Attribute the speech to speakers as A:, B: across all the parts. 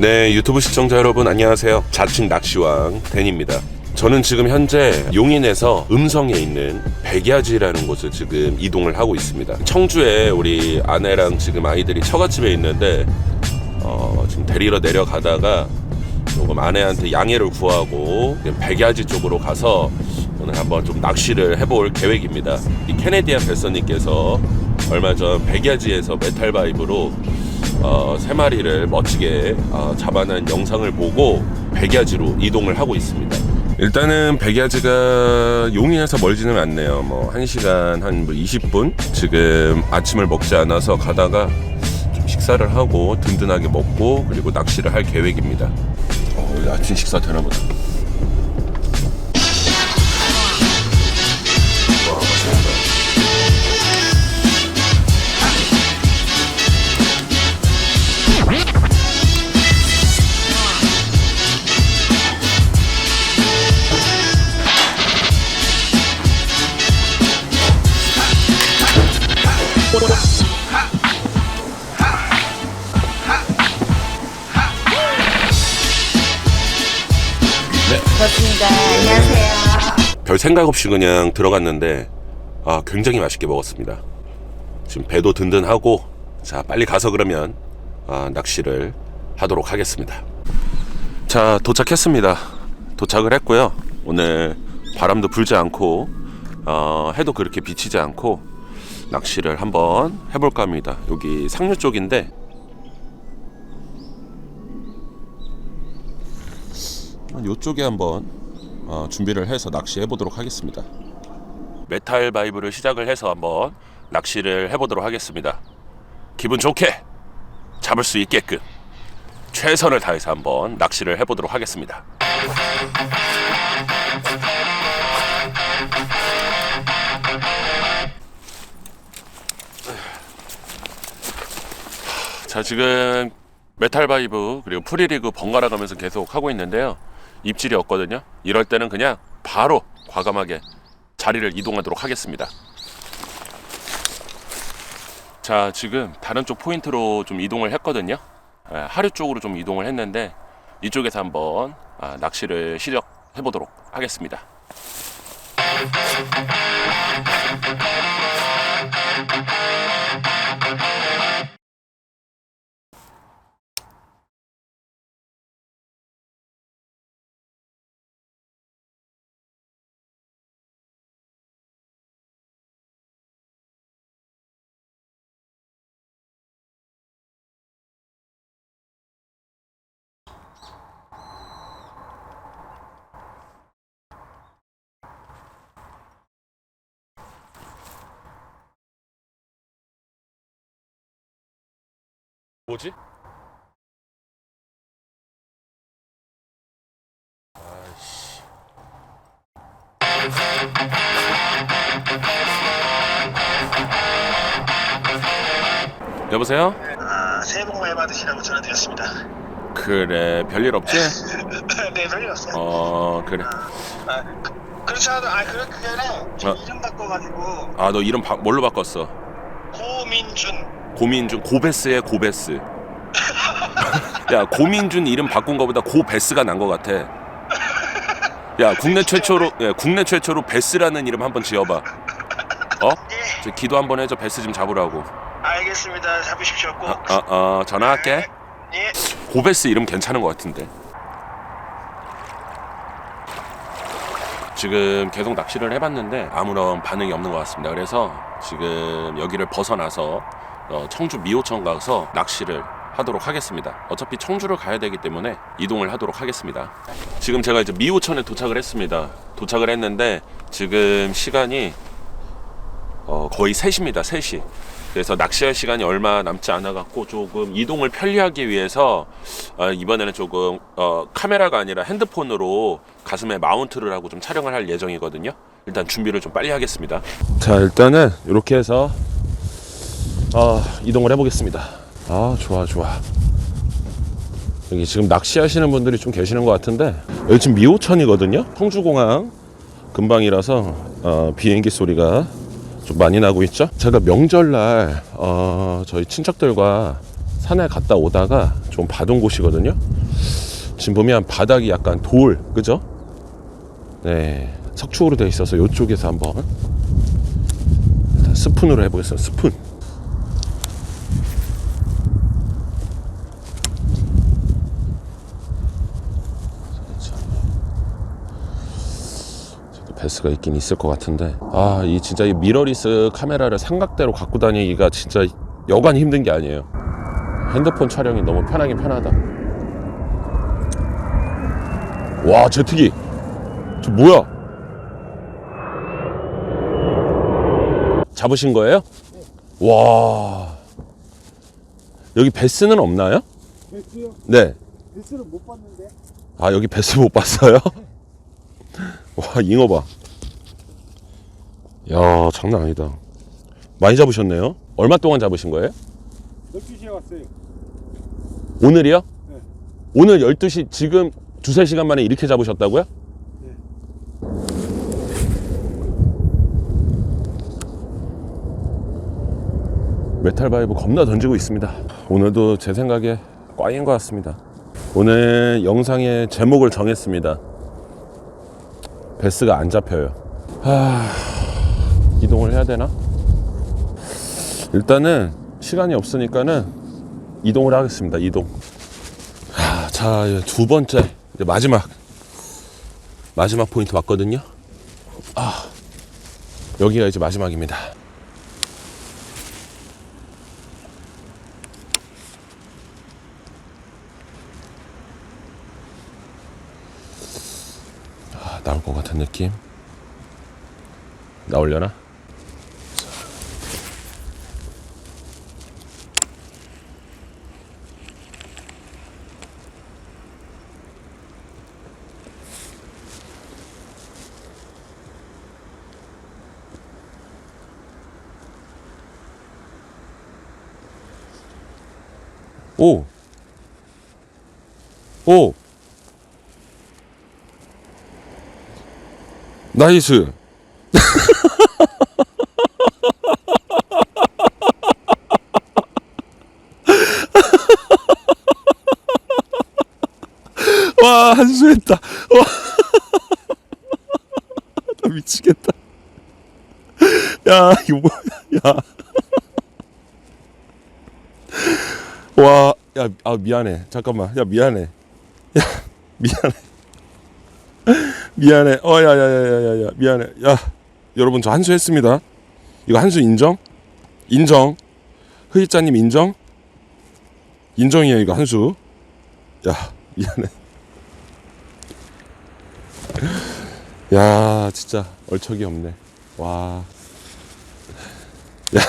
A: 네, 유튜브 시청자 여러분 안녕하세요. 자칭 낚시왕 댄입니다. 저는 지금 현재 용인에서 음성에 있는 백야지라는 곳을 지금 이동을 하고 있습니다. 청주에 우리 아내랑 지금 아이들이 처갓집에 있는데 어, 지금 데리러 내려가다가 조금 아내한테 양해를 구하고 백야지 쪽으로 가서 오늘 한번 좀 낚시를 해볼 계획입니다. 이 캐네디안 벨서님께서 얼마 전 백야지에서 메탈 바이브로 어, 세 마리를 멋지게 어, 잡아낸 영상을 보고 백야지로 이동을 하고 있습니다. 일단은 백야지가 용인에서 멀지는 않네요. 뭐 1시간 한 20분 지금 아침을 먹지 않아서 가다가 좀 식사를 하고 든든하게 먹고 그리고 낚시를 할 계획입니다. 어, 아침 식사 되나 보다.
B: 그렇습니다. 안녕하세요.
A: 별 생각 없이 그냥 들어갔는데 아 굉장히 맛있게 먹었습니다. 지금 배도 든든하고 자 빨리 가서 그러면 아, 낚시를 하도록 하겠습니다. 자 도착했습니다. 도착을 했고요. 오늘 바람도 불지 않고 어, 해도 그렇게 비치지 않고 낚시를 한번 해볼까 합니다. 여기 상류 쪽인데 이쪽에 한번 어, 준비를 해서 낚시해 보도록 하겠습니다. 메탈 바이브를 시작을 해서 한번 낚시를 해보도록 하겠습니다. 기분 좋게 잡을 수 있게끔 최선을 다해서 한번 낚시를 해보도록 하겠습니다. 자 지금 메탈 바이브 그리고 프리리그 번갈아 가면서 계속 하고 있는데요. 입질이 없거든요. 이럴 때는 그냥 바로 과감하게 자리를 이동하도록 하겠습니다. 자, 지금 다른 쪽 포인트로 좀 이동을 했거든요. 예, 하류 쪽으로 좀 이동을 했는데 이쪽에서 한번 아, 낚시를 시작해 보도록 하겠습니다. 뭐지? 아이씨. 여보세요?
C: 아, 새해 복 많이 받으시라고 전화드렸습니다.
A: 그래 별일 없지?
C: 네, 별일 없어요.
A: 어 그래
C: 아, 그, 그렇지 않아도, 아, 그래, 그게 아니라, 저
A: 어.
C: 이름 바꿔가지고,
A: 아 너 이름 바, 뭘로 바꿨어?
C: 고민준.
A: 고민준 고베스의 고베스. 야 고민준 이름 바꾼 거보다 고베스가 난거 같아. 야 국내 최초로 예, 국내 최초로 베스라는 이름 한번 지어봐. 어?
C: 예,
A: 저 기도 한번 해줘. 베스 좀 잡으라고.
C: 알겠습니다. 잡으십시오, 꼭.
A: 어, 어 전화할게.
C: 예.
A: 고베스 이름 괜찮은 것 같은데. 지금 계속 낚시를 해봤는데 아무런 반응이 없는 것 같습니다. 그래서 지금 여기를 벗어나서 어, 청주 미호천 가서 낚시를 하도록 하겠습니다. 어차피 청주를 가야 되기 때문에 이동을 하도록 하겠습니다. 지금 제가 이제 미호천에 도착을 했습니다. 도착을 했는데 지금 시간이 어, 거의 3시입니다. 3시. 그래서 낚시할 시간이 얼마 남지 않아 갖고 조금 이동을 편리하기 위해서 어, 이번에는 조금 어, 카메라가 아니라 핸드폰으로 가슴에 마운트를 하고 좀 촬영을 할 예정이거든요. 일단 준비를 좀 빨리 하겠습니다. 자 일단은 이렇게 해서 어, 이동을 해보겠습니다. 아 좋아 좋아. 여기 지금 낚시하시는 분들이 좀 계시는 것 같은데 여기 지금 미호천이거든요. 청주공항 근방이라서 어, 비행기 소리가 좀 많이 나고 있죠. 제가 명절날 어, 저희 친척들과 산에 갔다 오다가 좀 봐둔 곳이거든요. 지금 보면 바닥이 약간 돌, 그죠? 네, 석축으로 되어 있어서 이쪽에서 한번 일단 스푼으로 해보겠습니다. 스푼. 베스가 있긴 있을 것 같은데 아 이 진짜 이 미러리스 카메라를 삼각대로 갖고 다니기가 진짜 여간 힘든 게 아니에요 핸드폰 촬영이 너무 편하긴 편하다 와 제트기 저 뭐야 잡으신 거예요? 와 여기 베스는 없나요?
D: 베스요?
A: 네.
D: 베스를 못 봤는데
A: 아 여기 베스 못 봤어요? 와 잉어 봐. 야 장난 아니다. 많이 잡으셨네요. 얼마 동안 잡으신 거예요?
D: 12시에 왔어요
A: 오늘이요?
D: 네.
A: 오늘 12시 지금 두세 시간 만에 이렇게 잡으셨다고요?
D: 네.
A: 메탈 바이브 겁나 던지고 있습니다. 오늘도 제 생각에 꽝인 것 같습니다. 오늘 영상의 제목을 정했습니다. 베스가 안 잡혀요. 하... 이동을 해야 되나? 일단은 시간이 없으니까는 이동을 하겠습니다. 이동. 하, 자, 이제 두 번째 이제 마지막 마지막 포인트 왔거든요. 아, 여기가 이제 마지막입니다. 아, 나올 것 같은 느낌. 나오려나? 오! 오! 나이스! 와, 한수했다. 와. 나 미치겠다. 야, 이거 뭐야. 야. 와, 야, 아, 미안해. 잠깐만. 야, 미안해. 야, 미안해. 미안해. 어, 야, 야, 야, 야, 야, 야, 미안해. 야, 여러분, 저 한수 했습니다. 이거 한수 인정? 인정. 흐이자님 인정? 인정이에요, 이거 한수. 야, 미안해. 야, 진짜 얼척이 없네. 와. 야.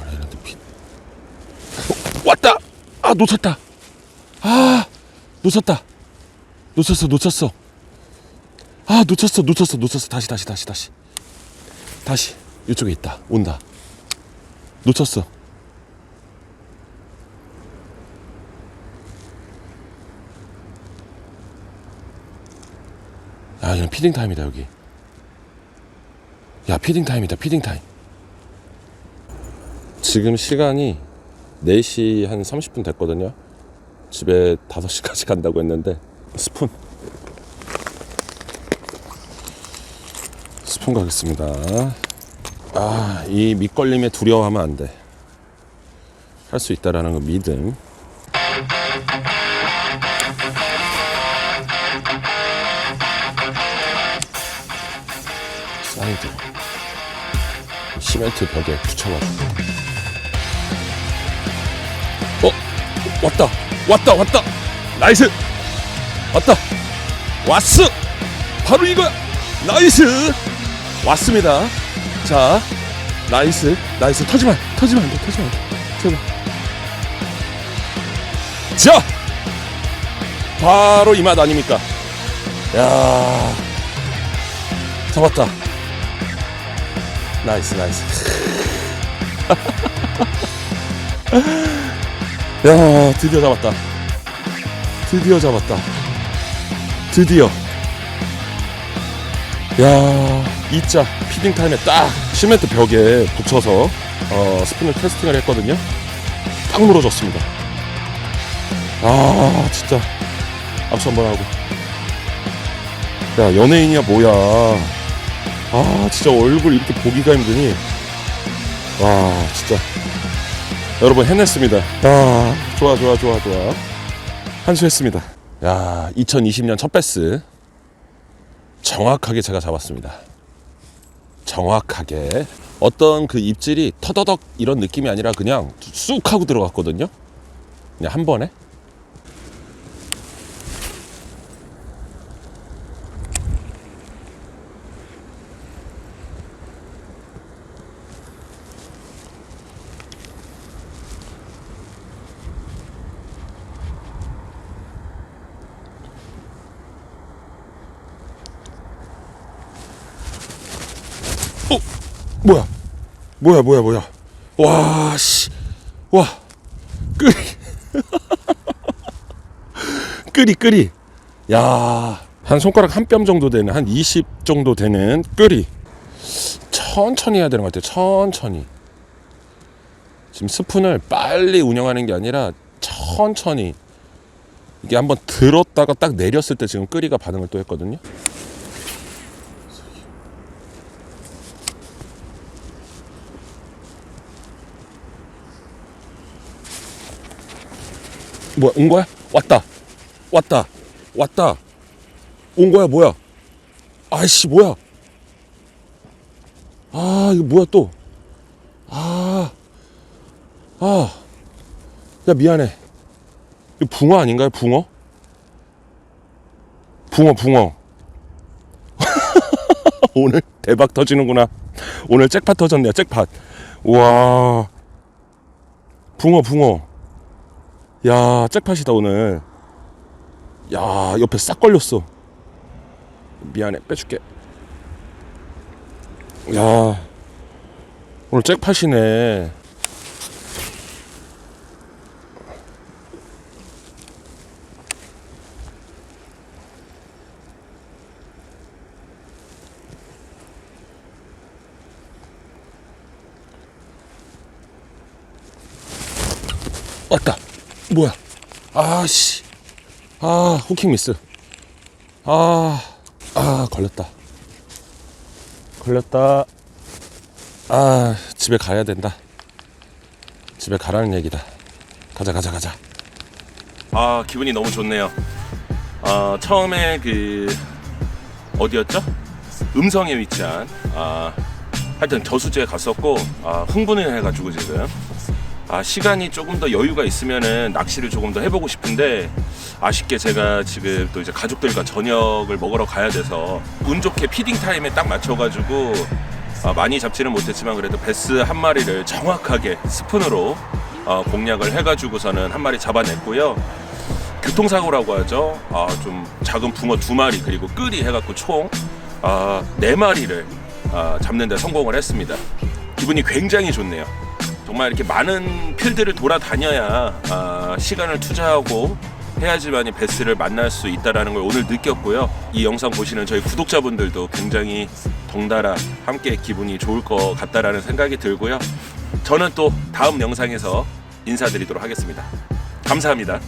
A: 아래한테 피. 어, 왔다. 아, 놓쳤다. 아, 놓쳤다. 놓쳤어, 놓쳤어. 아, 놓쳤어, 놓쳤어, 놓쳤어. 다시, 다시, 다시, 다시. 다시 이쪽에 있다 온다 놓쳤어 야 이건 피딩 타임이다 여기 야 피딩 타임이다 피딩 타임 지금 시간이 4시 한 30분 됐거든요 집에 5시까지 간다고 했는데 스푼 스푼 가겠습니다. 아, 이 밑걸림에 두려워하면 안 돼. 할 수 있다라는 그 믿음. 사이드. 시멘트 벽에 붙여가지고. 왔다! 왔다! 왔다! 나이스! 왔다! 왔어! 바로 이거야! 나이스! 왔습니다. 자, 나이스, 나이스. 터지면, 터지면 안 돼, 터지면 안 돼. 제발. 자! 바로 이 맛 아닙니까? 야 잡았다. 나이스, 나이스. 야 드디어 잡았다. 드디어 잡았다. 드디어. 야 이자 피딩 타임에 딱 시멘트 벽에 붙여서 어, 스푼을 테스팅을 했거든요. 딱 물어졌습니다. 아 진짜. 악수 한번 하고. 야 연예인이야 뭐야. 아 진짜 얼굴 이렇게 보기가 힘드니. 와 진짜 여러분 해냈습니다. 아. 좋아 좋아 좋아 좋아. 한수했습니다. 야 2020년 첫 베스. 정확하게 제가 잡았습니다. 정확하게. 어떤 그 입질이 터더덕 이런 느낌이 아니라 그냥 쑥 하고 들어갔거든요. 그냥 한 번에 뭐야? 뭐야 뭐야 뭐야? 와 씨. 와. 끄리. 끄리 끄리. 야. 한 손가락 한 뼘 정도 되는 한 20 정도 되는 끄리. 천천히 해야 되는 것 같아요. 천천히. 지금 스푼을 빨리 운영하는 게 아니라 천천히 이게 한번 들었다가 딱 내렸을 때 지금 끄리가 반응을 또 했거든요. 뭐야 온 거야? 왔다. 왔다. 왔다. 온 거야 뭐야? 아이씨 뭐야? 아 이거 뭐야 또 아 아 야 미안해. 이거 붕어 아닌가요? 붕어? 붕어 붕어. 오늘 대박 터지는구나. 오늘 잭팟 터졌네요 잭팟. 우와. 붕어 붕어 야, 잭팟이다 오늘. 야, 옆에 싹 걸렸어. 미안해, 빼줄게. 야, 오늘 잭팟이네. 왔다. 뭐야? 아씨. 아, 후킹 미스. 아, 아, 걸렸다. 걸렸다. 아, 집에 가야 된다. 집에 가라는 얘기다. 가자, 가자, 가자. 아, 기분이 너무 좋네요. 아, 처음에 그, 어디였죠? 음성에 위치한, 아, 하여튼 저수지에 갔었고, 아, 흥분을 해가지고 지금. 아, 시간이 조금 더 여유가 있으면은 낚시를 조금 더 해보고 싶은데 아쉽게 제가 지금 또 이제 가족들과 저녁을 먹으러 가야 돼서 운 좋게 피딩 타임에 딱 맞춰가지고 아, 많이 잡지는 못했지만 그래도 베스 한 마리를 정확하게 스푼으로 어, 공략을 해가지고서는 한 마리 잡아냈고요. 교통사고라고 하죠. 아, 좀 작은 붕어 두 마리 그리고 끄리 해갖고 총 아, 네 마리를 아, 잡는데 성공을 했습니다. 기분이 굉장히 좋네요. 정말 이렇게 많은 필드를 돌아다녀야 아, 시간을 투자하고 해야지만이 베스를 만날 수 있다라는 걸 오늘 느꼈고요. 이 영상 보시는 저희 구독자분들도 굉장히 덩달아 함께 기분이 좋을 것 같다라는 생각이 들고요. 저는 또 다음 영상에서 인사드리도록 하겠습니다. 감사합니다.